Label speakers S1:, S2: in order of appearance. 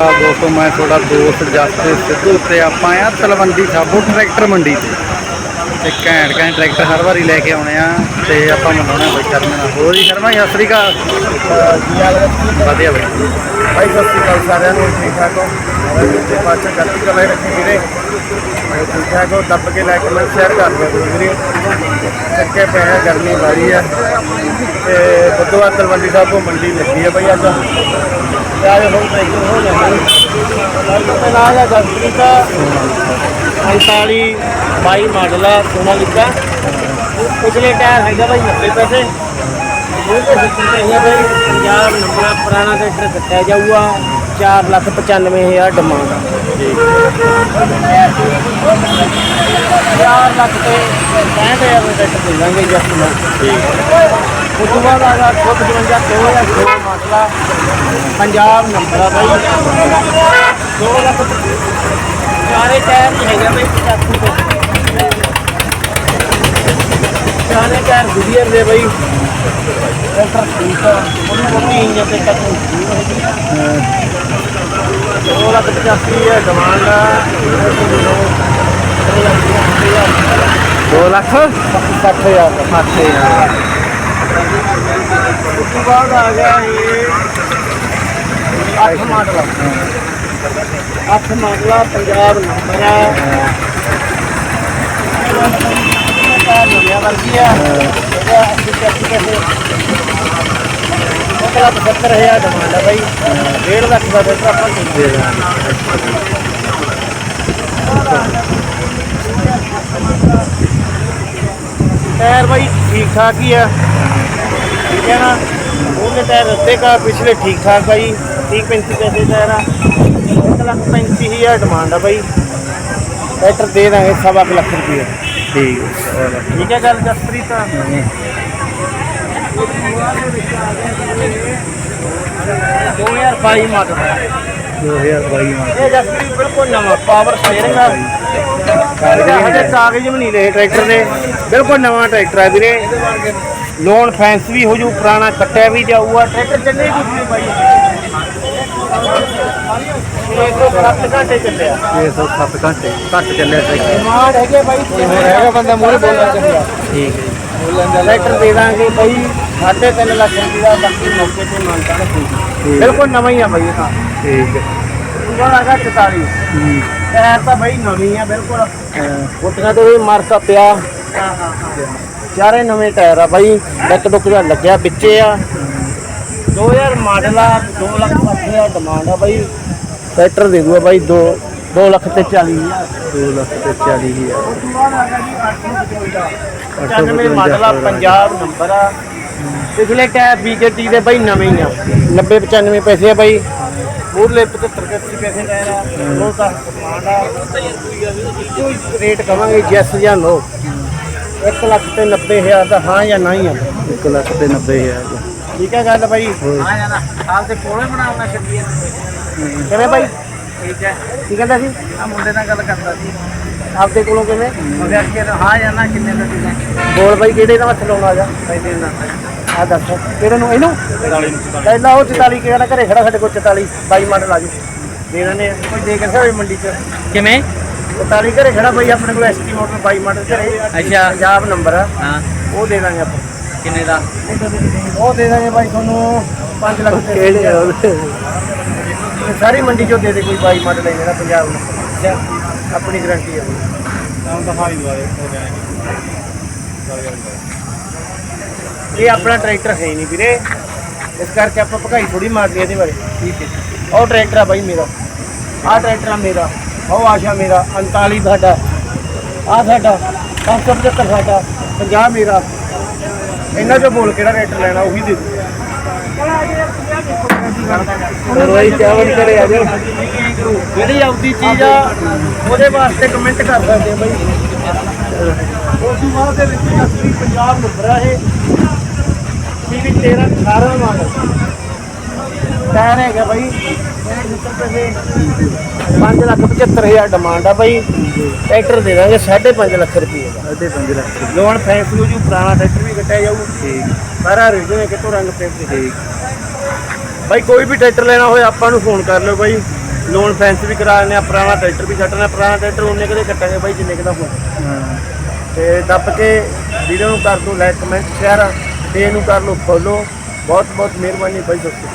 S1: ਦੋਸਤੋ, ਮੈਂ ਤੁਹਾਡਾ ਦੋਸਤ ਜਸਤੇ ਸਿੱਧੂ ਤੇ ਆਪਾਂ ਆ ਤਲਵੰਡੀ ਸਾਬੋ ਟਰੈਕਟਰ ਮੰਡੀ ਤੇ। ਤੇ ਘੈਂਟ ਘੈਂਟ ਟਰੈਕਟਰ ਹਰ ਵਾਰੀ ਲੈ ਕੇ ਆਉਣੇ ਆ ਤੇ ਆਪਾਂ ਮੰਗਾਉਣਾ ਬਈ ਸ਼ਰਮਾ ਨਾਲ। ਹੋਰ ਜੀ, ਸ਼ਰਮਾ ਜੀ, ਸਤਿ ਸ੍ਰੀ ਅਕਾਲ। ਵਧੀਆ ਬਈ
S2: ਭਾਈ ਸਤਿ ਸ਼੍ਰੀ ਅਕਾਲ ਸਾਰਿਆਂ ਨੂੰ, ਠੀਕ ਠਾਕ ਹੋ? ਤੇ ਪਾਚਾ ਕਰਤੀ ਕਲੇ ਰੱਖੀ ਵੀਰੇ। ਠੀਕ ਠਾਕ ਹੋ? ਦੱਬ ਕੇ ਲਾਈਕ ਕਮੈਂਟ ਸ਼ੇਅਰ ਕਰ ਦਿਓ ਤੁਸੀਂ ਵੀਰੇ। ਚੱਕੇ ਪਏ ਆ, ਗਰਮੀ ਵਾਰੀ ਆ। ਤੇ ਬੁੱਧਵਾਰ ਤਲਵੰਡੀ ਸਾਬੋ ਮੰਡੀ ਲੱਗੀ ਹੈ ਭਾਈ ਅੱਜ। ਤੇ ਅੱਜ ਜਸਪ੍ਰੀਤ ਦਾ 45 22 ਮਾਡਲ ਆ ਸੋਨਾ ਲਿਖਾ ਪਿਛਲੇ ਟਾਇਰ ਹੈਗਾ ਭਾਈ 90 ਪੈਸੇ। ਉਹ ਤੇ ਦਿੱਤੇ ਹੈ ਭਾਈ ਪੰਜਾਬ ਨੰਬਰ ਪੁਰਾਣਾ ਟਰੈਕਟਰ ਦਿੱਤਾ ਜਾਊਗਾ 4 ਲੱਖ 95 ਹਜ਼ਾਰ ਡਿਮਾਂਡ ਚਾਰ ਲੱਖ ਤੇ 65 ਹਜ਼ਾਰ ਦਾ ਟਰੈਕਟਰ ਦੇ ਦਾਂਗੇ ਜਸਟ ਠੀਕ। ਉਸ ਤੋਂ ਬਾਅਦ ਆ ਗਿਆ 152 2000 ਮਸਲਾ। ਪੰਜਾਬ ਨੰਬਰ ਆ ਬਾਈ। 2 ਲੱਖ ਚਾਰੇ ਟਾਇਰ ਹੀ ਹੈਗਾ ਬਈ 85 ਤੋਂ ਚਾਰੇ ਟਾਇਰ ਗੁਡੀਅਰ ਦੇ ਬਈ। ਠੀਕ ਆ ਉਹਨੂੰ ਕੋਈ ਇੰਜਨ ਤੇ। ਤੱਕ ਨਹੀਂ ਲੱਖ? 85 ਹੈ ਡਿਮਾਂਡ
S1: 2
S2: उसके आ गया ये अठ माडला अठ माडला पंजाब नंबर है। पचहत्तर हज़ार डिमांड है भाई। डेढ़ लाख का बेटर टायर भाई ठीक ठाक ही है। ਦਾ ਬੈਟਰ ਆਪਾਂ ਦੇ
S1: ਦੇ
S2: ਠੀਕ ਹੀ ਆ ਹੈ ਨਾ ਉਹਦੇ ਟਾਇਰ ਅੱਧੇ ਕਾ ਪਿਛਲੇ ਠੀਕ ਠਾਕ ਬਾਈ 30 35 ਪੈਸੇ ਟਾਇਰ ਆ 1 ਲੱਖ 35 ਹਜ਼ਾਰ ਡਿਮਾਂਡ ਆ ਬਾਈ। ਟਰੈਕਟਰ ਦੇ ਦਾਂਗੇ ਸਵਾ ਕੁ ਲੱਖ ਰੁਪਏ।
S1: ਠੀਕ। ਹੈ
S2: ਠੀਕ ਹੈ ਗੱਲ ਜਸਪ੍ਰੀਤ? 2022 ਮਾਡਲ
S1: 2022 ਮਾਡਲ
S2: ਇਹ ਜਸਪ੍ਰੀਤ ਬਿਲਕੁਲ ਨਵਾਂ ਪਾਵਰ ਸਟੀਅਰਿੰਗ ਆ। ਇਹਦਾ ਹਜੇ ਕਾਗਜ਼ ਵੀ ਨਹੀਂ ਲਏ ਟਰੈਕਟਰ ਦੇ। ਬਿਲਕੁਲ ਨਵਾਂ ਟਰੈਕਰ ਆ ਵੀਰੇ। ਲੋਨ ਫੈਂਸ ਵੀ ਹੋ ਜੂ ਪੁਰਾਣਾ ਕੱਟਿਆ ਵੀ ਜਾਊਗਾ। ਟਰੈਕਰ ਚੱਲੇ ਹੀ ਕੁਝ ਨਹੀਂ ਬਾਈ। ਇਹ ਤੋਂ 7 ਘੰਟੇ ਚੱਲਿਆ।
S1: 607 ਘੰਟੇ ਘੱਟ ਚੱਲਿਆ ਟਰੈਕਟਰ।
S2: ਡਿਮਾਂਡ ਹੈਗੇ ਬਾਈ ਹੋਰ ਹੈਗਾ ਬੰਦਾ ਮੂਹਰੇ ਬੋਲਣਾ ਚਾਹੀਦਾ
S1: ਠੀਕ ਹੈ
S2: ਦਾ ਟਰੈਕਟਰ ਦੇ ਦਾਂਗੇ ਬਾਈ 3.5 ਲੱਖ ਰੁਪਏ ਦਾ ਬਾਕੀ ਮੌਕੇ ਤੇ ਮਾਨਤਾ ਰੱਖੂਗੀ ਬਿਲਕੁਲ ਨਵਾਂ ਹੀ ਆ ਬਾਈ ਇਹ ਤਾਂ।
S1: ਠੀਕ ਹੈ।
S2: ਉਹਦਾ ਹੈਗਾ 44
S1: ਹੂੰ।
S2: ਟਾਇਰ ਤਾਂ ਬਾਈ ਨਵੀਂ ਆ ਬਿਲਕੁਲ। ਗੁੱਟੀਆਂ ਤੇ ਵੀ ਮਾਰਕਾ ਪਿਆ। ਚਾਰੇ ਨਵੇਂ ਟਾਇਰ ਆ ਬਾਈ। ਡੱਕ ਡੁੱਕ ਜਿਹਾ ਲੱਗਿਆ ਵਿੱਚੇ ਆ। 2000 ਮਾਡਲ ਆ 2 ਲੱਖ 60 ਹਜ਼ਾਰ ਡਿਮਾਂਡ ਆ ਬਾਈ। ਟਰੈਕਟਰ ਦੇ ਦੂਆ ਬਾਈ 2 2 ਲੱਖ ਤੇ 40 ਹਜ਼ਾਰ।
S1: 2 ਲੱਖ ਤੇ 40 ਹਜ਼ਾਰ।
S2: 95 ਮਾਡਲ ਆ ਪੰਜਾਬ ਨੰਬਰ ਆ। ਪਿਛਲੇ ਟਾਇਰ ਬੀਜੇਟੀ ਦੇ ਬਾਈ ਨਵੇਂ ਹੀ ਆ। 90 95 ਪੈਸੇ ਆ ਬਾਈ। ਮੂਰਲੇ 75 80 ਪੈਸੇ ਟਾਇਰ ਆ। ਉਹ ਤਾਂ ਡਿਮਾਂਡ ਆ। ਰੇਟ ਕਵਾਂਗੇ ਯੈਸ ਜਾਂ ਨੋ 1 ਲੱਖ ਤੇ 90 ਹਜ਼ਾਰ ਦਾ ਹਾਂ ਜਾਂ ਨਹੀਂ ਆ?
S1: 1 ਲੱਖ ਤੇ 90 ਹਜ਼ਾਰ ਦਾ।
S2: ਠੀਕ ਹੈ ਗੱਲ ਬਾਈ।
S1: ਹੋਰ।
S2: ਹਾਂ ਜਾਨਾ ਹਾਲ ਤੇ ਕੋਲੇ ਬਣਾਉਣਾ ਛੱਡੀਏ ਕਿਵੇਂ ਬਾਈ? ਠੀਕ ਹੈ। ਕੀ ਕਹਿੰਦਾ ਸੀ? ਆ ਮੁੰਡੇ ਨਾਲ ਗੱਲ ਕਰਦਾ ਸੀ। ਆਪਦੇ ਕੋਲੋਂ ਕਿਵੇਂ? ਮੁੰਡੇ ਅੱਗੇ ਹਾਂ ਜਾਂ ਨਾ ਕਿੰਨੇ ਦਾ ਸੀਗਾ ਬੋਲ ਬਾਈ ਕਿਹੜੇ ਦਾ ਹੱਥ ਲਾਉਣਾ ਆ ਜਾ ਪੈਸੇ ਦਾ ਆ ਦੱਸ ਕਿਹੜੇ ਨੂੰ? ਇਹਨੂੰ? ਪਹਿਲਾਂ ਉਹ 44 ਕਿਹੜਾ ਘਰੇ ਖੜਾ ਸਾਡੇ ਕੋਲ 44 22 ਮਾਡਲ ਆ ਜੂ। ਦੇ ਦਿੰਦੇ ਆ। ਕੋਈ ਦੇ ਕੇ ਹੋਵੇ ਮੰਡੀ ਚ।
S3: ਕਿਵੇਂ?
S2: 44 ਘਰੇ ਖੜਾ ਬਾਈ ਆਪਣੇ ਕੋਲ ਐਸਟੀ ਮਾਡਲ 22 ਮਾਡਲ ਘਰੇ।
S3: ਅੱਛਾ।
S2: ਪੰਜਾਬ ਨੰਬਰ ਆ।
S3: ਹਾਂ।
S2: ਉਹ ਦੇ ਦਾਂਗੇ ਆਪਾਂ।
S3: ਕਿੰਨੇ ਦਾ?
S2: ਉਹ ਦੇ ਦਾਂਗੇ ਬਾਈ ਤੁਹਾਨੂੰ 5 ਲੱਖ ਤੇ
S1: ਕਿਹੜੇ ਆ ਉਹਦੇ?
S2: ਤੇ ਸਾਰੀ ਮੰਡੀ ਚੋਂ ਦੇ ਦੇ ਕੋਈ ਬਾਈ ਮਾਡਲ ਲੈ ਜਿਹੜਾ ਪੰਜਾਬ ਨੂੰ। ਅੱਛਾ। ਆਪਣੀ ਗਾਰੰਟੀ ਹੈ ਨਾਮ ਤਾਂ ਹਾਈ ਵਾਲੇ ਇਹ ਆਪਣਾ ਟਰੈਕਟਰ ਹੈ ਹੀ ਨਹੀਂ ਵੀਰੇ। ਇਸ ਕਰਕੇ ਆਪਾਂ ਭਗਾਈ ਥੋੜੀ ਮਾਰਨੀ ਇਹਦੇ ਬਾਰੇ। ਠੀਕ ਹੈ ਉਹ ਟਰੈਕਟਰ ਆ ਬਾਈ ਮੇਰਾ। ਆਹ ਟਰੈਕਟਰ ਆ ਮੇਰਾ। ਉਹ ਆਸ਼ਾ ਮੇਰਾ 39 ਸਾਡਾ। ਆਹ ਸਾਡਾ 575 ਸਾਡਾ 50 ਮੇਰਾ। ਇਹਨਾਂ ਚੋਂ ਬੋਲ ਕਿਹੜਾ ਟਰੈਕਟਰ ਲੈਣਾ ਉਹੀ ਦੇ ਦੂ
S1: ਹੋਰ ਬਾਈ ਚਾਵਲ ਕਰੇ ਆ ਜਾਓ।
S2: ਜਿਹੜੀ ਆਪਦੀ ਚੀਜ਼ ਆ ਉਹਦੇ ਵਾਸਤੇ ਕਮੈਂਟ ਕਰ ਸਕਦੇ ਆ ਬਾਈ। ਉਸ ਤੋਂ ਬਾਅਦ ਦੇ ਵਿੱਚ ਅਸਲੀ ਪੰਜਾਬ ਨੰਬਰ ਆ ਇਹ। ਟੀਵੀ 13 18 ਮਾਡਲ ਟਾਇਰ ਹੈਗਾ ਬਾਈ। ਇਹ ਨਿਕਲ ਪੈਸੇ 5 ਲੱਖ 75000 ਡਿਮਾਂਡ ਆ ਬਾਈ। ਟਰੈਕਟਰ ਦੇ ਦਾਂਗੇ 5.5 ਲੱਖ ਰੁਪਏ ਦਾ।
S1: ਅਦੇ 5 ਲੱਖ ਦੀ।
S2: ਲੋਨ ਫੈਂਸ ਨੂੰ ਜੂ ਪੁਰਾਣਾ ਟਰੈਕਟਰ ਵੀ ਕੱਟਿਆ ਜਾਊ।
S1: ਠੀਕ।
S2: ਸਾਰਾ ਰਿਜੂ ਹੈ ਕਿਤੋਂ ਰੰਗ
S1: ਠੀਕ।
S2: ਬਾਈ ਕੋਈ ਵੀ ਟਰੈਕਟਰ ਲੈਣਾ ਹੋਏ ਆਪਾਂ ਨੂੰ ਫੋਨ ਕਰ ਲਿਓ ਬਾਈ। ਲੋਨ ਫੈਂਸ ਵੀ ਕਰਾ ਲੈਣੇ ਆ ਪੁਰਾਣਾ ਟਰੈਕਟਰ ਵੀ ਕੱਟਣਾ ਪੁਰਾਣਾ ਟਰੈਕਟਰ ਉਹਨੇ ਕਦੇ ਕੱਟਾਂਗੇ ਬਾਈ ਜਿੰਨੇ ਕੁ ਦਾ ਹੋਣਾ
S1: ਹਾਂ।
S2: ਤੇ ਦੱਬ ਕੇ ਵੀਡੀਓ ਨੂੰ ਕਰ ਦੋ ਲਾਈਕ ਕਮੈਂਟ ਸ਼ੇਅਰ ਤੇ ਇਹਨੂੰ ਕਰ ਲਓ ਫੋਲੋ ਬਹੁਤ ਬਹੁਤ ਮਿਹਰਬਾਨੀ ਬਾਈ ਦੋਸਤੋ